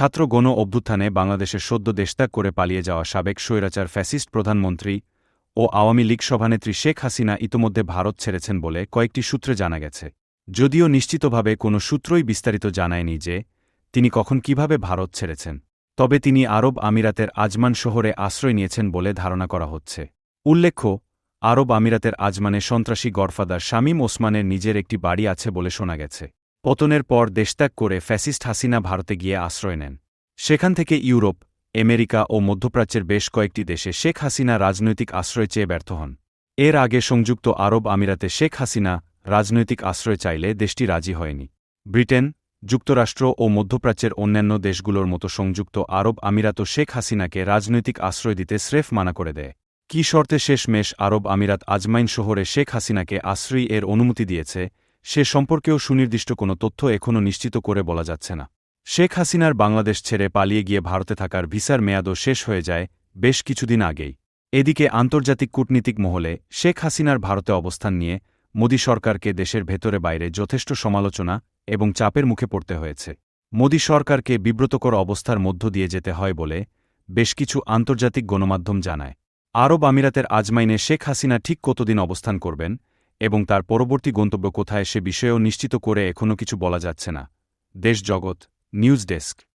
ছাত্র গণ অভ্যুত্থানে বাংলাদেশের সদ্য দেশত্যাগ করে পালিয়ে যাওয়া সাবেক স্বৈরাচার ফ্যাসিস্ট প্রধানমন্ত্রী ও আওয়ামী লীগ সভানেত্রী শেখ হাসিনা ইতোমধ্যে ভারত ছেড়েছেন বলে কয়েকটি সূত্রে জানা গেছে। যদিও নিশ্চিতভাবে কোনো সূত্রই বিস্তারিত জানায়নি যে তিনি কখন কীভাবে ভারত ছেড়েছেন, তবে তিনি আরব আমিরাতের আজমান শহরে আশ্রয় নিয়েছেন বলে ধারণা করা হচ্ছে। উল্লেখ্য, আরব আমিরাতের আজমানে সন্ত্রাসী গডফাদার শামীম ওসমানের নিজের একটি বাড়ি আছে বলে শোনা গেছে। পতনের পর দেশত্যাগ করে ফ্যাসিস্ট হাসিনা ভারতে গিয়ে আশ্রয় নেন। সেখান থেকে ইউরোপ, আমেরিকা ও মধ্যপ্রাচ্যের বেশ কয়েকটি দেশে শেখ হাসিনা রাজনৈতিক আশ্রয় চেয়ে ব্যর্থ হন। এর আগে সংযুক্ত আরব আমিরাতে শেখ হাসিনা রাজনৈতিক আশ্রয় চাইলে দেশটি রাজি হয়নি। ব্রিটেন, যুক্তরাষ্ট্র ও মধ্যপ্রাচ্যের অন্যান্য দেশগুলোর মতো সংযুক্ত আরব আমিরাতও শেখ হাসিনাকে রাজনৈতিক আশ্রয় দিতে স্রেফ মানা করে দেয়। কি শর্তে শেষমেশ আরব আমিরাত আজমাইন শহরে শেখ হাসিনাকে আশ্রয়ী এর অনুমতি দিয়েছে সে সম্পর্কেও সুনির্দিষ্ট কোনো তথ্য এখনও নিশ্চিত করে বলা যাচ্ছে না। শেখ হাসিনার বাংলাদেশ ছেড়ে পালিয়ে গিয়ে ভারতে থাকার ভিসার মেয়াদও শেষ হয়ে যায় বেশ কিছুদিন আগেই। এদিকে আন্তর্জাতিক কূটনীতিক মহলে শেখ হাসিনার ভারতে অবস্থান নিয়ে মোদী সরকারকে দেশের ভেতরে বাইরে যথেষ্ট সমালোচনা এবং চাপের মুখে পড়তে হয়েছে। মোদী সরকারকে বিব্রতকর অবস্থার মধ্য দিয়ে যেতে হয় বলে বেশ কিছু আন্তর্জাতিক গণমাধ্যম জানায়। আরব আমিরাতের আজমাইনে শেখ হাসিনা ঠিক কতদিন অবস্থান করবেন এবং তার পরবর্তী গন্তব্য কোথায় সে বিষয়েও নিশ্চিত করে এখনও কিছু বলা যাচ্ছে না। দেশ জগৎ, নিউজ ডেস্ক।